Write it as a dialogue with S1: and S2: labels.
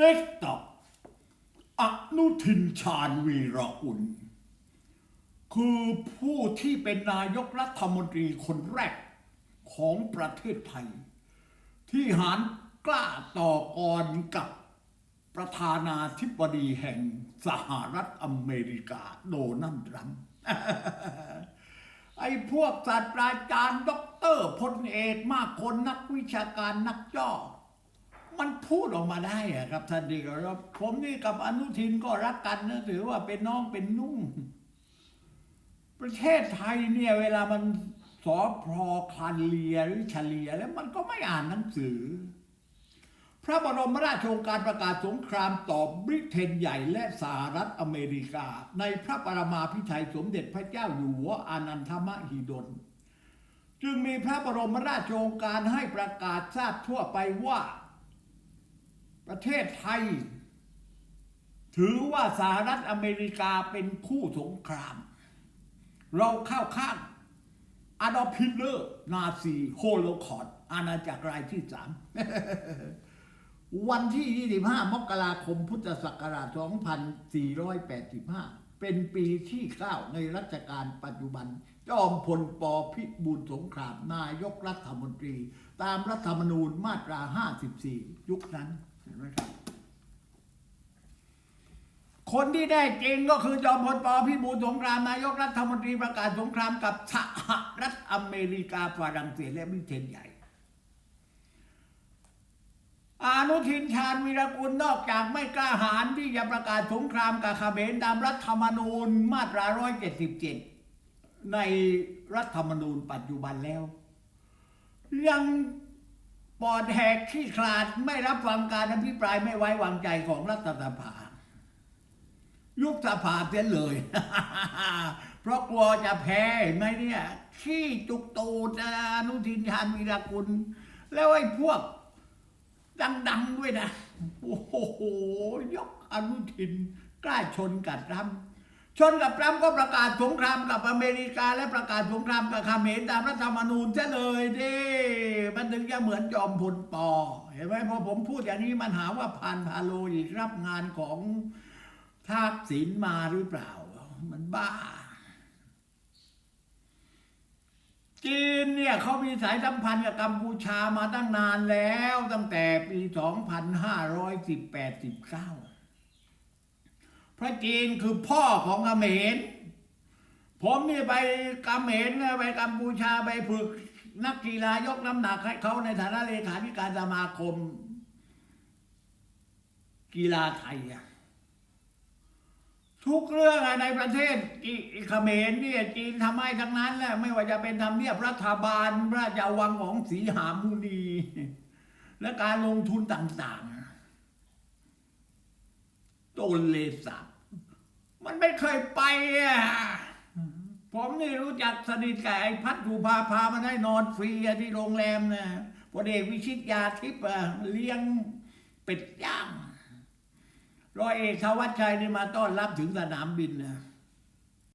S1: เติ๊กตอกอนุทินชาญวีระกุลคือผู้ที่เป็นนายกรัฐมนตรีคนแรกของประเทศไทย ที่หารกล้าต่อกรกับประธานาธิบดีแห่งสหรัฐอเมริกาโดนัลด์ทรัมป์ไอ้พวกศาสตราจารย์ด็อกเตอร์พลเอกมากคนนักวิชาการนักย่อ มันพูดออกมาได้อะครับท่านดีครับผมนี่กับอนุทินก็รักกันนะถือว่าเป็นน้องเป็นนุ่ง ประเทศไทยเนี่ยเวลามันสอพรคลันเลียหรือเฉลียแล้วมันก็ไม่อ่านหนังสือ พระบรมราชโองการประกาศสงครามต่อบริเตนใหญ่และสหรัฐอเมริกา ในพระปรมาภิไธยสมเด็จพระเจ้าอยู่หัวอานันทมหิดลจึงมีพระบรมราชโองการให้ประกาศทราบทั่วไปว่า ประเทศไทย ถือว่าสหรัฐอเมริกาเป็นคู่สงคราม เราเข้าข้างอดอล์ฟฮิตเลอร์ นาซีโฮโลคอสต์อาณาจักรรายที่สามวันที่ 25 มกราคมพุทธศักราช 2485 เป็นปีที่ 9 ในรัชกาลปัจจุบัน จอมพลปพิบูลสงคราม นายกรัฐมนตรี ตามรัฐธรรมนูญมาตรา 54 ยุคนั้น เห็นไหมครับ คนที่ได้จริงก็คือจอมพลปพิบูลสงครามนายกรัฐมนตรีประกาศสงครามกับสหรัฐอเมริกาฝรั่งเศสและบริเตนใหญ่อนุทินชาญวีรกุลนอกจากไม่กล้าหาญที่จะประกาศสงครามกับเขมรตามรัฐธรรมนูญมาตรา 177 ในรัฐธรรมนูญปัจจุบันแล้ว ยัง ปอดแหกขี้ขลาดไม่รับฟังการอภิปรายไม่ไว้วางใจของรัฐสภายุบสภาเสียเลย เพราะกลัวจะแพ้เห็นไหมเนี่ย ขี้จุกตูดอนุทินชาญวีรกุล แล้วไอ้พวก ดัง ๆ ด้วยนะ โอ้โห ยกอนุทิน กล้าชนกับทรัม ชนกับทรัมป์ก็ประกาศสงครามกับอเมริกาและประกาศสงครามกับคาเมรตามรัฐธรรมนูญซะเลยด้มันถึงจะเหมือนจอมพลปอ เห็นไหมพอผมพูดอย่างนี้มันหาว่าพานพาโลอีกรับงานของทักษิณมาหรือเปล่า มันบ้า จีนเนี่ยเขามีสายสัมพันธ์กับกัมพูชามาตั้งนานแล้วตั้งแต่ปี 2518-19 พระจีนคือพ่อของเขมร ผมนี่ไปเขมรไปกัมพูชาไปฝึกนักกีฬายกน้ำหนักให้เขาในฐานะเลขาธิการสมาคม กีฬาไทยอะทุกเรื่องในประเทศอิเขมรเนี่ยจีนทำให้ทั้งนั้นแหละไม่ว่าจะเป็นทำเนียบรัฐบาลพราชวังของสีหามุนีและการลงทุนต่าง ๆ โตนเลสับมันไม่เคยไปอะผมนี่รู้จักสนิทกับไอ้พัดถูพาพามาได้นอนฟรีที่โรงแรมนะพลเอกวิชิตยาทิพย์เลี้ยงเป็ดย่างร้อยเอกธวัชชัยนี่มาต้อนรับถึงสนามบินนะ